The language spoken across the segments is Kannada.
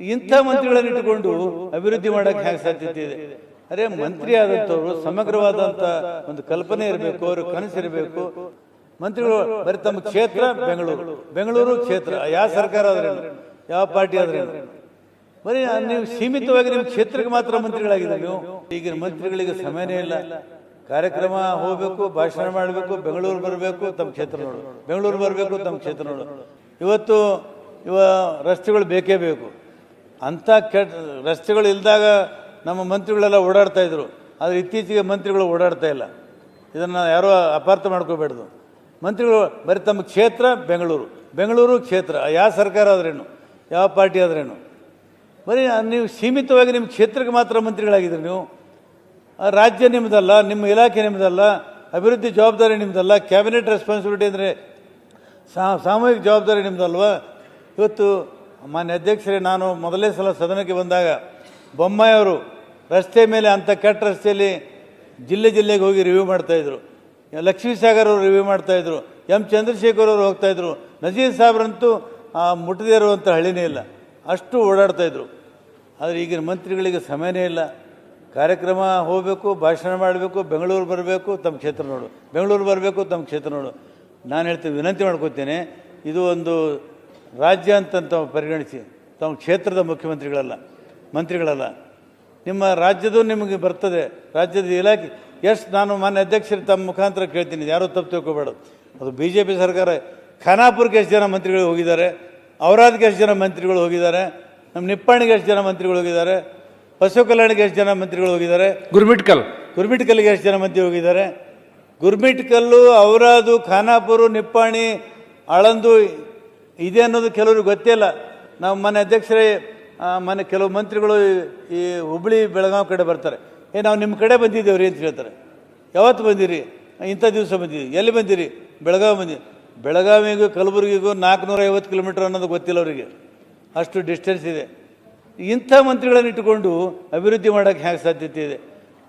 ಇಂಥ ಮಂತ್ರಿಗಳನ್ನು ಇಟ್ಟುಕೊಂಡು ಅಭಿವೃದ್ಧಿ ಮಾಡಕ್ಕೆ ಹೇಗೆ ಸಾಧ್ಯತೆ ಇದೆ? ಅರೆ ಮಂತ್ರಿ ಆದಂಥವ್ರು, ಸಮಗ್ರವಾದಂಥ ಒಂದು ಕಲ್ಪನೆ ಇರಬೇಕು, ಅವರು ಕನಸಿರಬೇಕು ಮಂತ್ರಿಗಳು ಬರೀ ತಮ್ಮ ಕ್ಷೇತ್ರ, ಬೆಂಗಳೂರು. ಬೆಂಗಳೂರು ಕ್ಷೇತ್ರ, ಯಾವ ಸರ್ಕಾರ ಆದ್ರೇನು? ಯಾವ ಪಾರ್ಟಿ ಆದ್ರೇನು? ಬರೀ ನೀವು ಸೀಮಿತವಾಗಿ ನಿಮ್ಮ ಕ್ಷೇತ್ರಕ್ಕೆ ಮಾತ್ರ ಮಂತ್ರಿಗಳಾಗಿದೆ ನೀವು? ಈಗಿನ ಮಂತ್ರಿಗಳಿಗೆ ಸಮಯನೇ ಇಲ್ಲ. ಕಾರ್ಯಕ್ರಮ ಹೋಗಬೇಕು, ಭಾಷಣ ಮಾಡಬೇಕು, ಬೆಂಗಳೂರು ಬರಬೇಕು, ತಮ್ಮ ಕ್ಷೇತ್ರ ನೋಡು. ಬೆಂಗಳೂರು ಬರಬೇಕು, ತಮ್ಮ ಕ್ಷೇತ್ರ ನೋಡು. ಇವತ್ತು ಇವ ರಸ್ತೆಗಳು ಬೇಕೇ ಬೇಕು. ಅಂಥ ಕೆಟ್ಟ ರಸ್ತೆಗಳು ಇಲ್ದಾಗ ನಮ್ಮ ಮಂತ್ರಿಗಳೆಲ್ಲ ಓಡಾಡ್ತಾ ಇದ್ರು. ಆದರೆ ಇತ್ತೀಚೆಗೆ ಮಂತ್ರಿಗಳು ಓಡಾಡ್ತಾ ಇಲ್ಲ. ಇದನ್ನು ಯಾರೋ ಅಪಾರ್ಥ ಮಾಡ್ಕೋಬೇಡ್ದು. ಮಂತ್ರಿಗಳು ಬರೀ ತಮ್ಮ ಕ್ಷೇತ್ರ, ಬೆಂಗಳೂರು. ಬೆಂಗಳೂರು ಕ್ಷೇತ್ರ. ಯಾವ ಸರ್ಕಾರ ಆದ್ರೇನು? ಯಾವ ಪಾರ್ಟಿ ಆದ್ರೇನು? ಬರೀ ನೀವು ಸೀಮಿತವಾಗಿ ನಿಮ್ಮ ಕ್ಷೇತ್ರಕ್ಕೆ ಮಾತ್ರ ಮಂತ್ರಿಗಳಾಗಿದ್ದೀರಿ ನೀವು. ರಾಜ್ಯ ನಿಮ್ಮದಲ್ಲ ನಿಮ್ಮ ಇಲಾಖೆ ನಿಮ್ಮದಲ್ಲ ಅಭಿವೃದ್ಧಿ ಜವಾಬ್ದಾರಿ ನಿಮ್ಮದಲ್ಲ ಕ್ಯಾಬಿನೆಟ್ ರೆಸ್ಪಾನ್ಸಿಬಿಲಿಟಿ ಅಂದರೆ ಸಾಮೂಹಿಕ ಜವಾಬ್ದಾರಿ ನಿಮ್ಮದಲ್ವಾ ಇವತ್ತು ಮಾನ್ಯ ಅಧ್ಯಕ್ಷರೇ, ನಾನು ಮೊದಲೇ ಸಲ ಸದನಕ್ಕೆ ಬಂದಾಗ ಬೊಮ್ಮಾಯಿಯವರು ರಸ್ತೆ ಮೇಲೆ ಅಂಥ ಕೆಟ್ಟ ರಸ್ತೆಯಲ್ಲಿ ಜಿಲ್ಲೆ ಜಿಲ್ಲೆಗೆ ಹೋಗಿ ರಿವ್ಯೂ ಮಾಡ್ತಾಯಿದ್ರು ಲಕ್ಷ್ಮೀ ಸಾಗರ್ ಅವರು ರಿವ್ಯೂ ಮಾಡ್ತಾಯಿದ್ರು ಎಂ ಚಂದ್ರಶೇಖರ್ ಅವರು ಹೋಗ್ತಾಯಿದ್ರು ನಜೀರ್ ಸಾಬ್ರಂತೂ ಮುಟ್ಟದೇ ಇರುವಂಥ ಹಳ್ಳಿನೇ ಇಲ್ಲ. ಅಷ್ಟು ಓಡಾಡ್ತಾಯಿದ್ರು ಆದರೆ ಈಗಿನ ಮಂತ್ರಿಗಳಿಗೆ ಸಮಯನೇ ಇಲ್ಲ. ಕಾರ್ಯಕ್ರಮ ಹೋಗಬೇಕು, ಭಾಷಣ ಮಾಡಬೇಕು, ಬೆಂಗಳೂರು ಬರಬೇಕು, ತಮ್ಮ ಕ್ಷೇತ್ರ ನೋಡು. ಬೆಂಗಳೂರು ಬರಬೇಕು, ತಮ್ಮ ಕ್ಷೇತ್ರ ನೋಡು. ನಾನು ಹೇಳ್ತೀನಿ, ವಿನಂತಿ ಮಾಡ್ಕೋತೇನೆ, ಇದು ಒಂದು ರಾಜ್ಯ ಅಂತ ತಾವು ಪರಿಗಣಿಸಿ ತಾವು ಕ್ಷೇತ್ರದ ಮುಖ್ಯಮಂತ್ರಿಗಳಲ್ಲ ಮಂತ್ರಿಗಳಲ್ಲ. ನಿಮ್ಮ ರಾಜ್ಯದೂ ನಿಮಗೆ ಬರ್ತದೆ ರಾಜ್ಯದ ಇಲಾಖೆ. ಎಷ್ಟು ನಾನು ಮಾನ್ಯ ಅಧ್ಯಕ್ಷರು ತಮ್ಮ ಮುಖಾಂತರ ಕೇಳ್ತೀನಿ ಯಾರೂ ತಪ್ಪು ತಿಳ್ಕೊಬೇಡ. ಅದು ಬಿ ಜೆ ಪಿ ಸರ್ಕಾರ ಖಾನಾಪುರಕ್ಕೆ ಎಷ್ಟು ಜನ ಮಂತ್ರಿಗಳು ಹೋಗಿದ್ದಾರೆ ಔರಾದ್ಗೆ ಎಷ್ಟು ಜನ ಮಂತ್ರಿಗಳು ಹೋಗಿದ್ದಾರೆ ನಮ್ಮ ನಿಪ್ಪಾಣಿಗೆ ಎಷ್ಟು ಜನ ಮಂತ್ರಿಗಳು ಹೋಗಿದ್ದಾರೆ ಪಶು ಕಲ್ಯಾಣಿಗೆ ಎಷ್ಟು ಜನ ಮಂತ್ರಿಗಳು ಹೋಗಿದ್ದಾರೆ ಗುರ್ಮಿಟ್ಕಲ್. ಗುರ್ಮಿಟ್ಕಲ್ಗೆ ಎಷ್ಟು ಜನ ಮಂತ್ರಿ ಹೋಗಿದ್ದಾರೆ. ಗುರ್ಮಿಟ್ಕಲ್ಲು ಅವರಾದು ಖಾನಾಪುರ ನಿಪ್ಪಾಣಿ ಆಳಂದು ಇದೆ ಅನ್ನೋದು ಕೆಲವ್ರಿಗೆ ಗೊತ್ತೇ ಇಲ್ಲ. ನಾವು ಮನೆ ಅಧ್ಯಕ್ಷರೇ ಮನೆ ಕೆಲವು ಮಂತ್ರಿಗಳು ಈ- ಹುಬ್ಬಳ್ಳಿ ಬೆಳಗಾವಿ ಕಡೆ ಬರ್ತಾರೆ. ಏ, ನಾವು ನಿಮ್ಮ ಕಡೆ ಬಂದಿದ್ದೇವ್ರಿ ಅಂತ ಹೇಳ್ತಾರೆ. ಯಾವತ್ತು ಬಂದಿರಿ? ಇಂಥ ದಿವಸ ಬಂದಿರಿ. ಎಲ್ಲಿ ಬಂದಿರಿ? ಬೆಳಗಾವಿ ಬಂದಿ ಬೆಳಗಾವಿಗೂ ಕಲಬುರಗಿಗೂ ನಾಲ್ಕುನೂರ ಐವತ್ತು ಕಿಲೋಮೀಟ್ರ್ ಅನ್ನೋದು ಗೊತ್ತಿಲ್ಲ ಅವರಿಗೆ. ಅಷ್ಟು ಡಿಸ್ಟೆನ್ಸ್ ಇದೆ. ಇಂಥ ಮಂತ್ರಿಗಳನ್ನು ಇಟ್ಟುಕೊಂಡು ಅಭಿವೃದ್ಧಿ ಮಾಡೋಕ್ಕೆ ಹೇಗೆ ಸಾಧ್ಯತೆ ಇದೆ?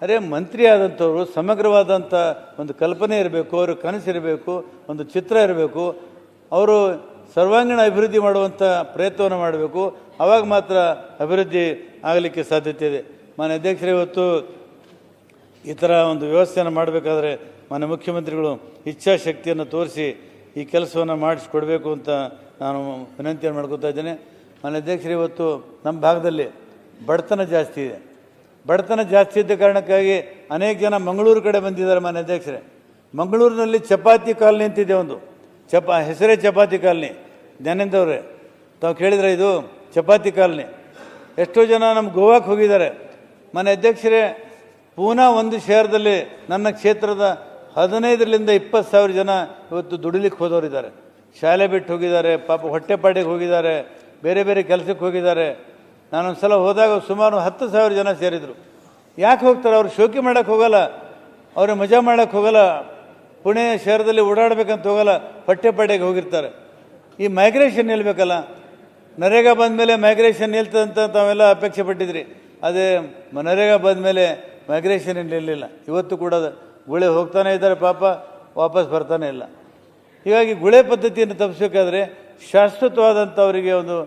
ಅರೆ, ಮಂತ್ರಿ ಆದಂಥವ್ರು, ಸಮಗ್ರವಾದಂಥ ಒಂದು ಕಲ್ಪನೆ ಇರಬೇಕು, ಅವರು ಕನಸಿರಬೇಕು, ಒಂದು ಚಿತ್ರ ಇರಬೇಕು. ಅವರು ಸರ್ವಾಂಗೀಣ ಅಭಿವೃದ್ಧಿ ಮಾಡುವಂಥ ಪ್ರಯತ್ನವನ್ನು ಮಾಡಬೇಕು. ಆವಾಗ ಮಾತ್ರ ಅಭಿವೃದ್ಧಿ ಆಗಲಿಕ್ಕೆ ಸಾಧ್ಯತೆ ಇದೆ. ಮಾನ್ಯ ಅಧ್ಯಕ್ಷರು, ಇವತ್ತು ಈ ಥರ ಒಂದು ವ್ಯವಸ್ಥೆಯನ್ನು ಮಾಡಬೇಕಾದ್ರೆ ಮಾನ್ಯ ಮುಖ್ಯಮಂತ್ರಿಗಳು ಇಚ್ಛಾಶಕ್ತಿಯನ್ನು ತೋರಿಸಿ ಈ ಕೆಲಸವನ್ನು ಮಾಡಿಸ್ಕೊಡ್ಬೇಕು ಅಂತ ನಾನು ವಿನಂತಿಯನ್ನು ಮಾಡ್ಕೊತಾ ಇದ್ದೇನೆ. ಮಾನ್ಯ ಅಧ್ಯಕ್ಷರು, ಇವತ್ತು ನಮ್ಮ ಭಾಗದಲ್ಲಿ ಬಡತನ ಜಾಸ್ತಿ ಇದೆ. ಬಡತನ ಜಾಸ್ತಿ ಇದ್ದ ಕಾರಣಕ್ಕಾಗಿ ಅನೇಕ ಜನ ಮಂಗಳೂರು ಕಡೆ ಬಂದಿದ್ದಾರೆ ಮಾನ್ಯ ಅಧ್ಯಕ್ಷರೇ. ಮಂಗಳೂರಿನಲ್ಲಿ ಚಪಾತಿ ಕಾಲನಿ ಅಂತಿದೆ ಒಂದು. ಚಪ, ಹೆಸರೇ ಚಪಾತಿ ಕಾಲನಿ. ಜ್ಞಾನೇಂದ್ರವ್ರೆ, ತಾವು ಕೇಳಿದ್ರೆ ಇದು? ಚಪಾತಿ ಕಾಲನಿ. ಎಷ್ಟೋ ಜನ ನಮ್ಮ ಗೋವಾಕ್ಕೆ ಹೋಗಿದ್ದಾರೆ. ಮನೆ ಅಧ್ಯಕ್ಷರೇ, ಪೂನಾ ಒಂದು ಶಹರದಲ್ಲಿ ನನ್ನ ಕ್ಷೇತ್ರದ ಹದಿನೈದರಿಂದ ಇಪ್ಪತ್ತು ಸಾವಿರ ಜನ ಇವತ್ತು ದುಡಿಲಿಕ್ಕೆ ಹೋದವರಿದ್ದಾರೆ. ಶಾಲೆ ಬಿಟ್ಟು ಹೋಗಿದ್ದಾರೆ, ಪಾಪ ಹೊಟ್ಟೆಪಾಡಿಗೆ ಹೋಗಿದ್ದಾರೆ, ಬೇರೆ ಬೇರೆ ಕೆಲಸಕ್ಕೆ ಹೋಗಿದ್ದಾರೆ. ನಾನೊಂದು ಸಲ ಹೋದಾಗ ಸುಮಾರು ಹತ್ತು ಸಾವಿರ ಜನ ಸೇರಿದರು. ಯಾಕೆ ಹೋಗ್ತಾರೆ? ಅವ್ರು ಶೋಕಿ ಮಾಡೋಕ್ಕೆ ಹೋಗಲ್ಲ. ಅವ್ರಿಗೆ ಮಜಾ ಮಾಡೋಕ್ಕೆ ಹೋಗಲ್ಲ. ಪುಣೆ ಶಹರದಲ್ಲಿ ಓಡಾಡಬೇಕಂತ ಹೋಗಲ್ಲ ಹೊಟ್ಟೆಪಾಡಿಗೆ ಹೋಗಿರ್ತಾರೆ. ಈ ಮೈಗ್ರೇಷನ್ ನಿಲ್ಬೇಕಲ್ಲ ನರೇಗಾ ಬಂದ ಮೇಲೆ ಮೈಗ್ರೇಷನ್ ನಿಲ್ತದೆ ಅಂತ ತಾವೆಲ್ಲ ಅಪೇಕ್ಷೆ ಪಟ್ಟಿದ್ರಿ. ಅದೇ, ನರೇಗಾ ಬಂದ ಮೇಲೆ ಮೈಗ್ರೇಷನ್ ನಿಲ್ಲಿಲ್ಲ ಇವತ್ತು ಕೂಡ ಗುಳೆ ಹೋಗ್ತಾನೆ ಇದ್ದಾರೆ, ಪಾಪ ವಾಪಸ್ ಬರ್ತಾನೆ ಇಲ್ಲ. ಹೀಗಾಗಿ ಗುಳೆ ಪದ್ಧತಿಯನ್ನು ತಪ್ಪಿಸಬೇಕಾದ್ರೆ ಶಾಶ್ವತವಾದಂಥವರಿಗೆ ಒಂದು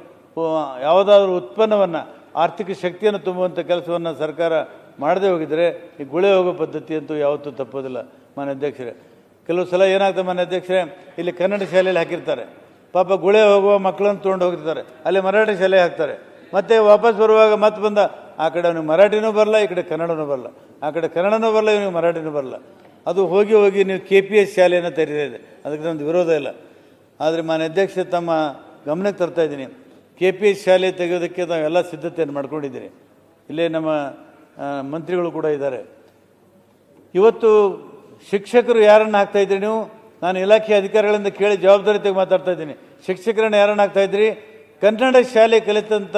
ಯಾವುದಾದ್ರೂ ಉತ್ಪನ್ನವನ್ನು, ಆರ್ಥಿಕ ಶಕ್ತಿಯನ್ನು ತುಂಬುವಂಥ ಕೆಲಸವನ್ನು ಸರ್ಕಾರ ಮಾಡದೇ ಹೋಗಿದರೆ ಈ ಗುಳೆ ಹೋಗೋ ಪದ್ಧತಿ ಅಂತೂ ಯಾವತ್ತೂ ತಪ್ಪೋದಿಲ್ಲ. ಮಾನ್ಯ ಅಧ್ಯಕ್ಷರೇ. ಕೆಲವು ಸಲ ಏನಾಗ್ತದೆ ಮನೆ ಅಧ್ಯಕ್ಷರೇ, ಇಲ್ಲಿ ಕನ್ನಡ ಶಾಲೆಯಲ್ಲಿ ಹಾಕಿರ್ತಾರೆ. ಪಾಪ ಗುಳೆ ಹೋಗುವ ಮಕ್ಕಳನ್ನು ತೊಗೊಂಡು ಹೋಗಿರ್ತಾರೆ ಅಲ್ಲಿ ಮರಾಠಿ ಶಾಲೆ ಹಾಕ್ತಾರೆ. ಮತ್ತೆ ವಾಪಸ್ ಬರುವಾಗ ಮತ್ತೆ ಬಂದ, ಆ ಕಡೆ ಅವನಿಗೆ ಮರಾಠಿನೂ ಬರಲ್ಲ, ಈ ಕಡೆ ಕನ್ನಡನೂ ಬರಲ್ಲ. ಆ ಕಡೆ ಕನ್ನಡನೂ ಬರಲ್ಲ, ಇವನಿಗೆ ಮರಾಠಿನೂ ಬರಲ್ಲ. ಅದು ಹೋಗಿ ಹೋಗಿ ನೀವು ಕೆ ಪಿ ಎಸ್ ಶಾಲೆಯನ್ನು ತೆರೆದಿದೆ. ಅದಕ್ಕೆ ನಮ್ಮದು ವಿರೋಧ ಇಲ್ಲ. ಆದರೆ ಮಾನ್ಯ ಅಧ್ಯಕ್ಷ ತಮ್ಮ ಗಮನಕ್ಕೆ ತರ್ತಾ ಇದ್ದೀನಿ. ಕೆ ಪಿ ಎಸ್ ಶಾಲೆ ತೆಗೆಯೋದಕ್ಕೆ ನಾವೆಲ್ಲ ಸಿದ್ಧತೆಯನ್ನು ಮಾಡ್ಕೊಂಡಿದ್ದೀನಿ. ಇಲ್ಲೇ ನಮ್ಮ ಮಂತ್ರಿಗಳು ಕೂಡ ಇದ್ದಾರೆ. ಇವತ್ತು ಶಿಕ್ಷಕರು ಯಾರನ್ನು ಹಾಕ್ತಾ ಇದ್ರಿ ನೀವು? ನಾನು ಇಲಾಖೆ ಅಧಿಕಾರಿಗಳಿಂದ ಕೇಳಿ ಜವಾಬ್ದಾರಿ ತೆಗೆ ಮಾತಾಡ್ತಾ ಇದ್ದೀನಿ. ಶಿಕ್ಷಕರನ್ನ ಯಾರನ್ನು ಹಾಕ್ತಾ ಇದ್ರಿ? ಕನ್ನಡ ಶಾಲೆ ಕಲಿತಂಥ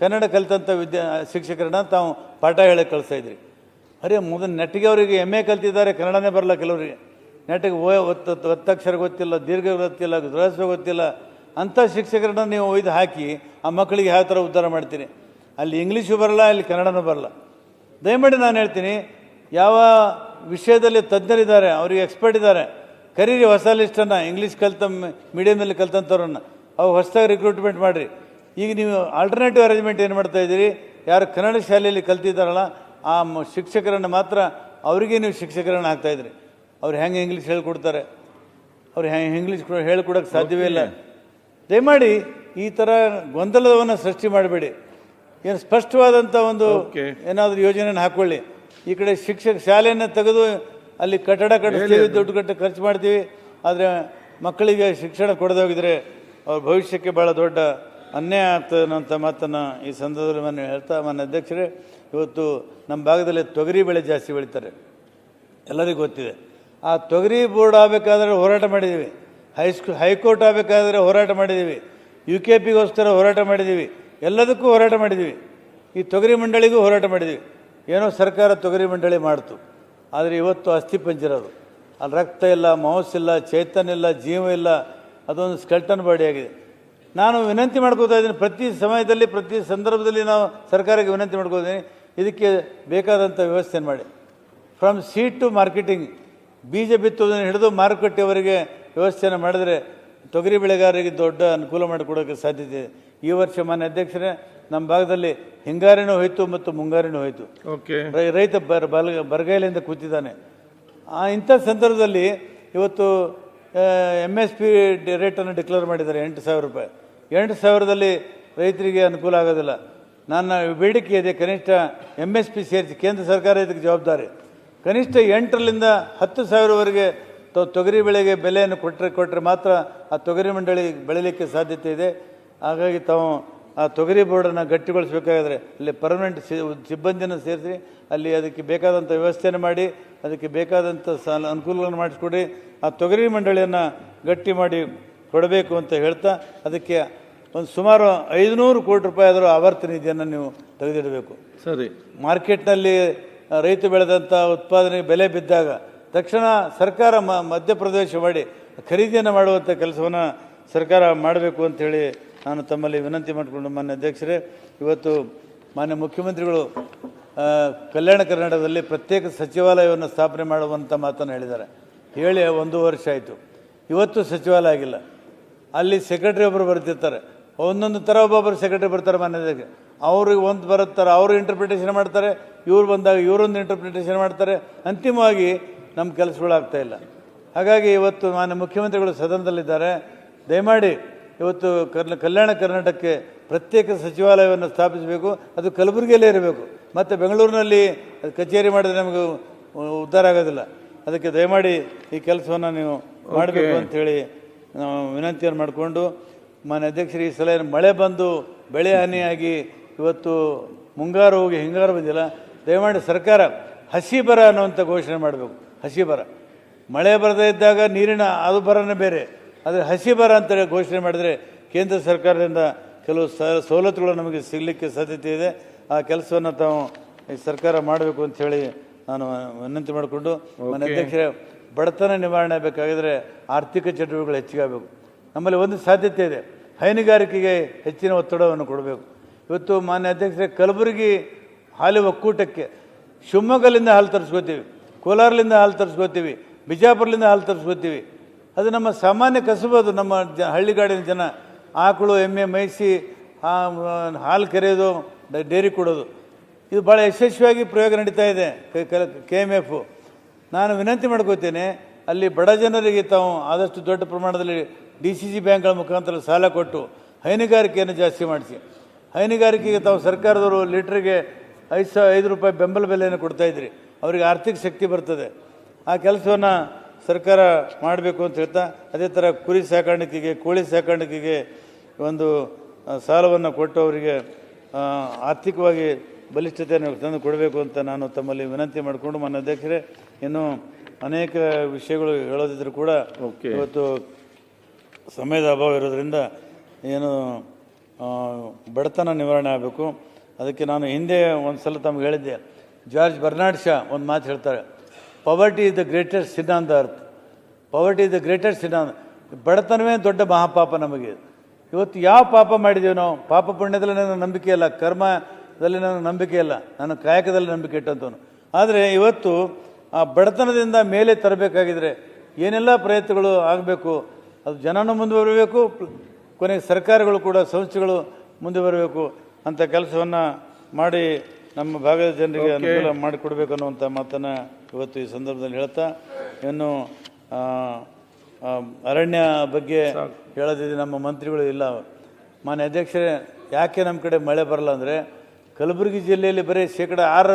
ಕನ್ನಡ ಕಲಿತಂಥ ವಿದ್ಯಾ, ಶಿಕ್ಷಕರನ್ನ ತಾವು ಪಾಠ ಹೇಳಿ ಕಳಿಸ್ತಾ ಇದ್ರಿ. ಅರೆ ಮೊದಲು ನೆಟ್ಟಿಗೆ ಅವರಿಗೆ ಎಂ ಎ ಕಲ್ತಿದ್ದಾರೆ, ಕನ್ನಡನೇ ಬರಲ್ಲ ಕೆಲವರಿಗೆ. ನೆಟ್ಟಿಗೆ ಓ, ಒತ್ತ ಒತ್ತಕ್ಷರ ಗೊತ್ತಿಲ್ಲ, ದೀರ್ಘ ಗೊತ್ತಿಲ್ಲ ರಹಸ್ಯ ಗೊತ್ತಿಲ್ಲ. ಅಂಥ ಶಿಕ್ಷಕರನ್ನ ನೀವು ಒಯ್ದು ಹಾಕಿ ಆ ಮಕ್ಕಳಿಗೆ ಯಾವ ಥರ ಉದ್ಧಾರ ಮಾಡ್ತೀರಿ? ಅಲ್ಲಿ ಇಂಗ್ಲೀಷು ಬರಲ್ಲ, ಅಲ್ಲಿ ಕನ್ನಡನೂ ಬರಲ್ಲ. ದಯಮಾಡಿ ನಾನು ಹೇಳ್ತೀನಿ, ಯಾವ ವಿಷಯದಲ್ಲಿ ತಜ್ಞರಿದ್ದಾರೆ ಅವ್ರಿಗೆ ಎಕ್ಸ್ಪರ್ಟ್ ಇದ್ದಾರೆ. ಕರೀರಿ ಹೊಸ ಲಿಸ್ಟನ್ನು ಇಂಗ್ಲೀಷ್ ಕಲ್ತ ಮೀಡಿಯಮಲ್ಲಿ ಕಲ್ತಂಥವ್ರನ್ನ ಅವು ಹೊಸದಾಗಿ ರಿಕ್ರೂಟ್ಮೆಂಟ್ ಮಾಡಿರಿ. ಈಗ ನೀವು ಆಲ್ಟರ್ನೇಟಿವ್ ಅರೇಂಜ್ಮೆಂಟ್ ಏನು ಮಾಡ್ತಾ ಇದ್ದೀರಿ? ಯಾರು ಕನ್ನಡ ಶಾಲೆಯಲ್ಲಿ ಕಲ್ತಿದ್ದಾರಲ್ಲ ಆ ಶಿಕ್ಷಕರನ್ನು ಮಾತ್ರ ಅವರಿಗೆ ನೀವು ಶಿಕ್ಷಕರನ್ನು ಹಾಕ್ತಾ ಇದ್ರಿ. ಅವ್ರು ಹೆಂಗೆ ಇಂಗ್ಲೀಷ್ ಹೇಳ್ಕೊಡ್ತಾರೆ? ಅವ್ರು ಹೆಂಗೆ ಇಂಗ್ಲೀಷ್ ಹೇಳ್ಕೊಡೋಕ್ಕೆ ಸಾಧ್ಯವೇ ಇಲ್ಲ. ದಯಮಾಡಿ ಈ ಥರ ಗೊಂದಲವನ್ನು ಸೃಷ್ಟಿ ಮಾಡಬೇಡಿ. ಏನು ಸ್ಪಷ್ಟವಾದಂಥ ಒಂದು. ಏನಾದರೂ ಯೋಜನೆಯನ್ನು ಹಾಕ್ಕೊಳ್ಳಿ ಈ ಕಡೆ ಶಿಕ್ಷಕ ಶಾಲೆಯನ್ನು ತೆಗೆದು ಅಲ್ಲಿ ಕಟ್ಟಡ ಕಟ್ಟಿಸ್ತೀವಿ ದುಡ್ಡು ಕಟ್ಟ ಖರ್ಚು ಮಾಡ್ತೀವಿ. ಆದರೆ ಮಕ್ಕಳಿಗೆ ಶಿಕ್ಷಣ ಕೊಡದೆ ಹೋಗಿದ್ರೆ ಅವ್ರ ಭವಿಷ್ಯಕ್ಕೆ ಭಾಳ ದೊಡ್ಡ ಅನ್ಯಾಯ ಆಗ್ತದೆ ಅನ್ನೋಂಥ ಮಾತನ್ನು ಈ ಸಂದರ್ಭದಲ್ಲಿ ನಾನು ಹೇಳ್ತಾ ಮಾನ್ಯ ಅಧ್ಯಕ್ಷರೇ ಇವತ್ತು ನಮ್ಮ ಭಾಗದಲ್ಲಿ ತೊಗರಿ ಬೆಳೆ ಜಾಸ್ತಿ ಬೆಳೀತಾರೆ. ಎಲ್ಲರಿಗೂ ಗೊತ್ತಿದೆ. ಆ ತೊಗರಿ ಬೋರ್ಡ್ ಆಗಬೇಕಾದ್ರೆ ಹೋರಾಟ ಮಾಡಿದ್ದೀವಿ. ಹೈಸ್ಕೂ ಹೈಕೋರ್ಟ್ ಆಗಬೇಕಾದ್ರೆ ಹೋರಾಟ ಮಾಡಿದ್ದೀವಿ. ಯು ಕೆ ಪಿಗೋಸ್ಕರ ಹೋರಾಟ ಮಾಡಿದ್ದೀವಿ. ಎಲ್ಲದಕ್ಕೂ ಹೋರಾಟ ಮಾಡಿದ್ದೀವಿ. ಈ ತೊಗರಿ ಮಂಡಳಿಗೂ ಹೋರಾಟ ಮಾಡಿದ್ದೀವಿ. ಏನೋ ಸರ್ಕಾರ ತೊಗರಿ ಮಂಡಳಿ ಮಾಡ್ತು, ಆದರೆ ಇವತ್ತು ಅಸ್ಥಿಪಂಜರದು ಅಲ್ಲಿ ರಕ್ತ ಇಲ್ಲ, ಮಾಂಸ ಇಲ್ಲ ಚೈತನ್ಯ ಇಲ್ಲ, ಜೀವ ಇಲ್ಲ, ಅದೊಂದು ಸ್ಕೆಲ್ಟನ್ ಬಾಡಿ ಆಗಿದೆ. ನಾನು ವಿನಂತಿ ಮಾಡ್ಕೋತಾ ಇದ್ದೀನಿ, ಪ್ರತಿ ಸಮಯದಲ್ಲಿ, ಪ್ರತಿ ಸಂದರ್ಭದಲ್ಲಿ ನಾವು ಸರ್ಕಾರಕ್ಕೆ ವಿನಂತಿ ಮಾಡ್ಕೋತೀನಿ ಇದಕ್ಕೆ ಬೇಕಾದಂಥ ವ್ಯವಸ್ಥೆಯನ್ನು ಮಾಡಿ. ಫ್ರಮ್ ಸೀಟ್ ಟು ಮಾರ್ಕೆಟಿಂಗ್ ಬೀಜ ಬಿತ್ತುವುದನ್ನು ಹಿಡಿದು ಮಾರುಕಟ್ಟೆವರೆಗೆ ವ್ಯವಸ್ಥೆಯನ್ನು ಮಾಡಿದರೆ ತೊಗರಿ ಬೆಳೆಗಾರರಿಗೆ ದೊಡ್ಡ ಅನುಕೂಲ ಮಾಡಿಕೊಡೋಕ್ಕೆ ಸಾಧ್ಯತೆ ಇದೆ. ಈ ವರ್ಷ ಮಾನ್ಯ ಅಧ್ಯಕ್ಷರೇ ನಮ್ಮ ಭಾಗದಲ್ಲಿ ಹಿಂಗಾರಿನೂ ಹೋಯಿತು ಮತ್ತು ಮುಂಗಾರಿನೂ ಹೋಯಿತು. ಓಕೆ. ರೈ- ರೈತ ಬರ ಬಲ ಬರಗೈಲಿಂದ ಕೂತಿದ್ದಾನೆ. ಆ ಇಂಥ ಸಂದರ್ಭದಲ್ಲಿ ಇವತ್ತು ಎಂ ಎಸ್ ಪಿ ರೇಟನ್ನು ಡಿಕ್ಲೇರ್ ಮಾಡಿದ್ದಾರೆ ಎಂಟು ಸಾವಿರ ರೂಪಾಯಿ. ಎಂಟು ಸಾವಿರದಲ್ಲಿ ರೈತರಿಗೆ ಅನುಕೂಲ ಆಗೋದಿಲ್ಲ. ನನ್ನ ಬೇಡಿಕೆ ಇದೆ ಕನಿಷ್ಠ ಎಂ ಎಸ್ ಪಿ ಸೇರಿಸಿ ಕೇಂದ್ರ ಸರ್ಕಾರ ಇದಕ್ಕೆ ಜವಾಬ್ದಾರಿ. ಕನಿಷ್ಠ ಎಂಟರಿಂದ ಹತ್ತು ಸಾವಿರವರೆಗೆ ತೊಗರಿ ಬೆಳೆಗೆ ಬೆಲೆಯನ್ನು ಕೊಟ್ಟರೆ ಕೊಟ್ಟರೆ ಮಾತ್ರ ಆ ತೊಗರಿ ಮಂಡಳಿ ಬೆಳೀಲಿಕ್ಕೆ ಸಾಧ್ಯತೆ ಇದೆ. ಹಾಗಾಗಿ ತಾವು ಆ ತೊಗರಿ ಬೋರ್ಡನ್ನು ಗಟ್ಟಿಗೊಳಿಸಬೇಕಾದ್ರೆ ಅಲ್ಲಿ ಪರ್ಮನೆಂಟ್ ಸಿಬ್ಬಂದಿಯನ್ನು ಸೇರಿಸಿ ಅಲ್ಲಿ ಅದಕ್ಕೆ ಬೇಕಾದಂಥ ವ್ಯವಸ್ಥೆಯನ್ನು ಮಾಡಿ ಅದಕ್ಕೆ ಬೇಕಾದಂಥ ಸಾಲ ಅನುಕೂಲಗಳನ್ನು ಮಾಡಿಸ್ಕೊಡಿ ಆ ತೊಗರಿ ಮಂಡಳಿಯನ್ನು ಗಟ್ಟಿ ಮಾಡಿ ಕೊಡಬೇಕು ಅಂತ ಹೇಳ್ತಾ ಅದಕ್ಕೆ ಒಂದು ಸುಮಾರು ಐದುನೂರು ಕೋಟಿ ರೂಪಾಯಿ ಆದರೂ ಆವರ್ತ ನಿಧಿಯನ್ನು ನೀವು ತೆಗೆದಿಡಬೇಕು. ಸರಿ. ಮಾರ್ಕೆಟ್ನಲ್ಲಿ ರೈತ ಬೆಳೆದಂಥ ಉತ್ಪಾದನೆಗೆ ಬೆಲೆ ಬಿದ್ದಾಗ ತಕ್ಷಣ ಸರ್ಕಾರ ಮ ಮಧ್ಯಪ್ರದೇಶ ಮಾಡಿ ಖರೀದಿಯನ್ನು ಮಾಡುವಂಥ ಕೆಲಸವನ್ನು ಸರ್ಕಾರ ಮಾಡಬೇಕು ಅಂಥೇಳಿ ನಾನು ತಮ್ಮಲ್ಲಿ ವಿನಂತಿ ಮಾಡಿಕೊಂಡು ಮಾನ್ಯ ಅಧ್ಯಕ್ಷರೇ, ಇವತ್ತು ಮಾನ್ಯ ಮುಖ್ಯಮಂತ್ರಿಗಳು ಕಲ್ಯಾಣ ಕರ್ನಾಟಕದಲ್ಲಿ ಪ್ರತ್ಯೇಕ ಸಚಿವಾಲಯವನ್ನು ಸ್ಥಾಪನೆ ಮಾಡುವಂಥ ಮಾತನ್ನು ಹೇಳಿದ್ದಾರೆ. ಹೇಳಿ ಒಂದು ವರ್ಷ ಆಯಿತು. ಇವತ್ತು ಸಚಿವಾಲಯ ಆಗಿಲ್ಲ. ಅಲ್ಲಿ ಸೆಕ್ರೆಟರಿ ಒಬ್ಬರು ಬರ್ತಿರ್ತಾರೆ. ಒಂದೊಂದು ಥರ ಒಬ್ಬೊಬ್ಬರು ಸೆಕ್ರೆಟ್ರಿ ಬರ್ತಾರೆ ಮಾನ್ಯದಾಗ ಅವ್ರಿಗೆ ಒಂದು ಬರುತ್ತಾರೆ, ಅವರು ಇಂಟರ್ಪ್ರಿಟೇಷನ್ ಮಾಡ್ತಾರೆ, ಇವ್ರು ಬಂದಾಗ ಇವರೊಂದು ಇಂಟರ್ಪ್ರಿಟೇಷನ್ ಮಾಡ್ತಾರೆ. ಅಂತಿಮವಾಗಿ ನಮ್ಮ ಕೆಲಸಗಳಾಗ್ತಾ ಇಲ್ಲ. ಹಾಗಾಗಿ ಇವತ್ತು ಮಾನ್ಯ ಮುಖ್ಯಮಂತ್ರಿಗಳು ಸದನದಲ್ಲಿದ್ದಾರೆ. ದಯಮಾಡಿ ಇವತ್ತು ಕರ್ನ, ಕಲ್ಯಾಣ ಕರ್ನಾಟಕಕ್ಕೆ ಪ್ರತ್ಯೇಕ ಸಚಿವಾಲಯವನ್ನು ಸ್ಥಾಪಿಸಬೇಕು. ಅದು ಕಲಬುರಗಿಯಲ್ಲೇ ಇರಬೇಕು. ಮತ್ತು ಬೆಂಗಳೂರಿನಲ್ಲಿ ಕಚೇರಿ ಮಾಡಿದ್ರೆ ನಮಗೆ ಉದ್ಧಾರ ಆಗೋದಿಲ್ಲ. ಅದಕ್ಕೆ ದಯಮಾಡಿ ಈ ಕೆಲಸವನ್ನು ನೀವು ಮಾಡಬೇಕು ಅಂಥೇಳಿ ವಿನಂತಿಯನ್ನು ಮಾಡಿಕೊಂಡು ಮಾನ್ಯ ಅಧ್ಯಕ್ಷರು ಈ ಸಲ ಮಳೆ ಬಂದು ಬೆಳೆ ಹಾನಿಯಾಗಿ ಇವತ್ತು ಮುಂಗಾರು ಹೋಗಿ ಹಿಂಗಾರು ಬಂದಿಲ್ಲ. ದಯಮಾಡಿ ಸರ್ಕಾರ ಹಸಿ ಬರ ಅನ್ನುವಂಥ ಘೋಷಣೆ ಮಾಡಬೇಕು. ಹಸಿ ಬರ. ಮಳೆ ಬರದೇ ಇದ್ದಾಗ ನೀರಿನ ಅದು ಬರನೇ ಬೇರೆ. ಆದರೆ ಹಸಿ ಬರ ಅಂತೇಳಿ ಘೋಷಣೆ ಮಾಡಿದರೆ ಕೇಂದ್ರ ಸರ್ಕಾರದಿಂದ ಕೆಲವು ಸ ಸವಲತ್ತುಗಳು ನಮಗೆ ಸಿಗಲಿಕ್ಕೆ ಸಾಧ್ಯತೆ ಇದೆ. ಆ ಕೆಲಸವನ್ನು ತಾವು ಈ ಸರ್ಕಾರ ಮಾಡಬೇಕು ಅಂತ ಹೇಳಿ ನಾನು ವಿನಂತಿ ಮಾಡಿಕೊಂಡು ಮನೆ ಅಧ್ಯಕ್ಷರೇ ಬಡತನ ನಿವಾರಣೆ ಬೇಕಾಗಿದ್ರೆ ಆರ್ಥಿಕ ಚಟುವಟಿಕೆಗಳು ಹೆಚ್ಚಿಗಾಗಬೇಕು. ನಮ್ಮಲ್ಲಿ ಒಂದು ಸಾಧ್ಯತೆ ಇದೆ. ಹೈನುಗಾರಿಕೆಗೆ ಹೆಚ್ಚಿನ ಒತ್ತಡವನ್ನು ಕೊಡಬೇಕು. ಇವತ್ತು ಮಾನ್ಯ ಅಧ್ಯಕ್ಷರೇ ಕಲಬುರಗಿ ಹಾಲು ಒಕ್ಕೂಟಕ್ಕೆ ಶಿವಮೊಗ್ಗಲಿಂದ ಹಾಲು ತರಿಸ್ಕೋತೀವಿ. ಕೋಲಾರಲಿಂದ ಹಾಲು ತರಿಸ್ಕೋತೀವಿ, ಬಿಜಾಪುರಲಿಂದ ಹಾಲು ತರಿಸ್ಕೋತೀವಿ. ಅದು ನಮ್ಮ ಸಾಮಾನ್ಯ ಕಸುಬು ಅದು ನಮ್ಮ ಜ ಹಳ್ಳಿಗಾಡಿನ ಜನ. ಆಕಳು, ಎಮ್ಮೆ ಮೇಯಿಸಿ ಹಾಲು ಕರೆಯೋದು ಡೈರಿ ಕೊಡೋದು. ಇದು ಭಾಳ ಯಶಸ್ವಿಯಾಗಿ ಪ್ರಯೋಗ ನಡೀತಾ ಇದೆ, ಕೆ ಎಂ ಎಫ್. ನಾನು ವಿನಂತಿ ಮಾಡ್ಕೋತೀನಿ, ಅಲ್ಲಿ ಬಡ ಜನರಿಗೆ ತಾವು ಆದಷ್ಟು ದೊಡ್ಡ ಪ್ರಮಾಣದಲ್ಲಿ ಡಿ ಸಿ ಸಿ ಬ್ಯಾಂಕ್ಗಳ ಮುಖಾಂತರ ಸಾಲ ಕೊಟ್ಟು ಹೈನುಗಾರಿಕೆಯನ್ನು ಜಾಸ್ತಿ ಮಾಡಿಸಿ. ಹೈನುಗಾರಿಕೆಗೆ ತಾವು ಸರ್ಕಾರದವರು ಲೀಟ್ರಿಗೆ ಐದು ಸಾವಿರ ಐದು ರೂಪಾಯಿ ಬೆಂಬಲ ಬೆಲೆಯನ್ನು ಕೊಡ್ತಾ ಇದ್ರಿ. ಅವರಿಗೆ ಆರ್ಥಿಕ ಶಕ್ತಿ ಬರ್ತದೆ ಆ ಕೆಲಸವನ್ನು ಸರ್ಕಾರ ಮಾಡಬೇಕು ಅಂತ ಹೇಳ್ತಾ ಅದೇ ಥರ ಕುರಿ ಸಾಕಾಣಿಕೆಗೆ ಕೋಳಿ ಸಾಕಾಣಿಕೆಗೆ ಒಂದು ಸಾಲವನ್ನು ಕೊಟ್ಟು ಅವರಿಗೆ ಆರ್ಥಿಕವಾಗಿ ಬಲಿಷ್ಠತೆಯನ್ನು ತಂದು ಕೊಡಬೇಕು ಅಂತ ನಾನು ತಮ್ಮಲ್ಲಿ ವಿನಂತಿ ಮಾಡಿಕೊಂಡು ಮಾನ್ಯ ಅಧ್ಯಕ್ಷರೇ ಇನ್ನೂ ಅನೇಕ ವಿಷಯಗಳು ಹೇಳೋದಿದ್ರು ಕೂಡ. ಇವತ್ತು ಸಮಯದ ಅಭಾವ ಇರೋದ್ರಿಂದ ಏನು ಬಡತನ ನಿವಾರಣೆ ಆಗಬೇಕು ಅದಕ್ಕೆ ನಾನು ಹಿಂದೆ ಒಂದು ಸಲ ತಮ್ಗೆ ಹೇಳಿದ್ದೆ ಜಾರ್ಜ್ ಬರ್ನಾಡ್ ಶಾ ಒಂದು ಮಾತು ಹೇಳ್ತಾರೆ poverty is the greatest sin on the earth poverty is the greatest sin ಬಡತನವೇ ದೊಡ್ಡ ಮಹಾಪಾಪ ನಮಗೆ. ಇವತ್ತು ಯಾವ ಪಾಪ ಮಾಡಿದ್ದೀವಿ ನಾವು? ಪಾಪ ಪುಣ್ಯದಲ್ಲಿ ನನ್ನ ನಂಬಿಕೆ ಇಲ್ಲ ಕರ್ಮದಲ್ಲಿ ನನ್ನ ನಂಬಿಕೆ ಇಲ್ಲ, ನನ್ನ ಕಾಯಕದಲ್ಲಿ ನಂಬಿಕೆ ಇಟ್ಟಂತವನು. ಆದರೆ ಇವತ್ತು ಆ ಬಡತನದಿಂದ ಮೇಲೆ ತರಬೇಕಾಗಿದ್ರೆ ಏನೆಲ್ಲ ಪ್ರಯತ್ನಗಳು ಆಗಬೇಕು? ಅದು ಜನನೂ ಮುಂದೆ ಬರಬೇಕು, ಕೊನೆಗೆ ಸರ್ಕಾರಗಳು ಕೂಡ ಸಂಸ್ಥೆಗಳು ಮುಂದೆ ಬರಬೇಕು ಅಂತ ಕೆಲಸವನ್ನು ಮಾಡಿ ನಮ್ಮ ಭಾಗದ ಜನರಿಗೆ ಅನುಕೂಲ ಮಾಡಿಕೊಡ್ಬೇಕು ಅನ್ನುವಂಥ ಮಾತನ್ನು ಇವತ್ತು ಈ ಸಂದರ್ಭದಲ್ಲಿ ಹೇಳ್ತಾ ಇನ್ನು ಅರಣ್ಯ ಬಗ್ಗೆ ಹೇಳೋದಿದೆ ನಮ್ಮ ಮಂತ್ರಿಗಳು ಇಲ್ಲ. ಮಾನ್ಯ ಅಧ್ಯಕ್ಷರೇ ಯಾಕೆ ನಮ್ಮ ಕಡೆ ಮಳೆ ಬರಲ್ಲ ಅಂದರೆ ಕಲಬುರಗಿ ಜಿಲ್ಲೆಯಲ್ಲಿ ಬರೀ ಶೇಕಡ ಆರರಷ್ಟು